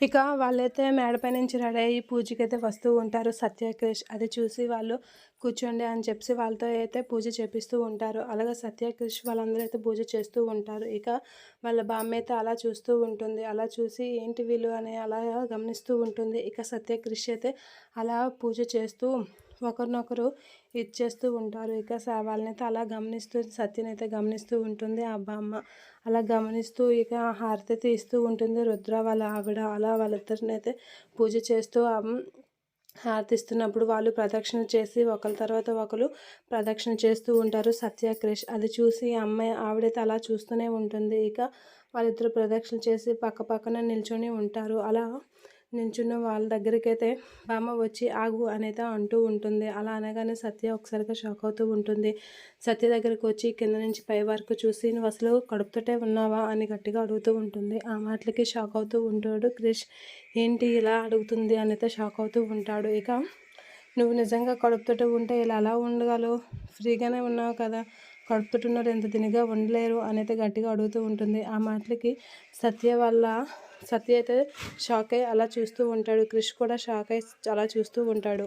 ఇక వాళ్ళైతే మేడపై నుంచి రెడీ అయ్యి పూజకి అయితే వస్తూ ఉంటారు. సత్యక్రిష్ అది చూసి వాళ్ళు కూర్చోండి అని చెప్పి వాళ్ళతో అయితే పూజ చేపిస్తూ ఉంటారు. అలాగే సత్యక్రిష్ వాళ్ళందరూ అయితే పూజ చేస్తూ ఉంటారు. ఇక వాళ్ళ బామ్మ అయితే అలా చూస్తూ ఉంటుంది. అలా చూసి ఏంటి వీళ్ళు అని అలా గమనిస్తూ ఉంటుంది. ఇక సత్యక్రిష్ అయితే అలా పూజ చేస్తూ ఒకరినొకరు ఇచ్చేస్తూ ఉంటారు. ఇక వాళ్ళనైతే అలా గమనిస్తూ సత్యనైతే గమనిస్తూ ఉంటుంది. ఆ బామ్మ అలా గమనిస్తూ ఇక హారతి తీస్తూ ఉంటుంది. రుద్ర వాళ్ళ ఆవిడ అలా వాళ్ళిద్దరినైతే పూజ చేస్తూ హారతిస్తున్నప్పుడు వాళ్ళు ప్రదక్షిణ చేసి ఒకరి తర్వాత ఒకరు ప్రదక్షిణ చేస్తూ ఉంటారు. సత్య క్రిష్ అది చూసి అమ్మాయి ఆవిడైతే అలా చూస్తూనే ఉంటుంది. ఇక వాళ్ళిద్దరు ప్రదక్షిణ చేసి పక్క పక్కన నిల్చొని ఉంటారు. అలా నించున్న వాళ్ళ దగ్గరికి అయితే బామ్మ వచ్చి ఆగు అనేది అంటూ ఉంటుంది. అలా అనగానే సత్య ఒకసారిగా షాక్ అవుతూ ఉంటుంది. సత్య దగ్గరికి వచ్చి కింద నుంచి పై వరకు చూసి నువ్వు అసలు కడుపుతోటే ఉన్నావా? అని గట్టిగా అడుగుతూ ఉంటుంది. ఆ మాటలకి షాక్ అవుతూ ఉంటాడు క్రిష్. ఏంటి ఇలా అడుగుతుంది? అనేది షాక్ అవుతూ ఉంటాడు. ఇక నువ్వు నిజంగా కడుపుతోటే ఉంటే ఇలా అలా ఉండగలవు? ఫ్రీగానే ఉన్నావు కదా. కడుపుతున్నారు ఎంత తినిగా ఉండలేరు అనేది గట్టిగా అడుగుతూ ఉంటుంది. ఆ మాటలకి సత్య వల్ల సత్య అయితే షాక్ అయ్యి అలా చూస్తూ ఉంటాడు. క్రిష్ కూడా షాక్ అయ్యి అలా చూస్తూ ఉంటాడు.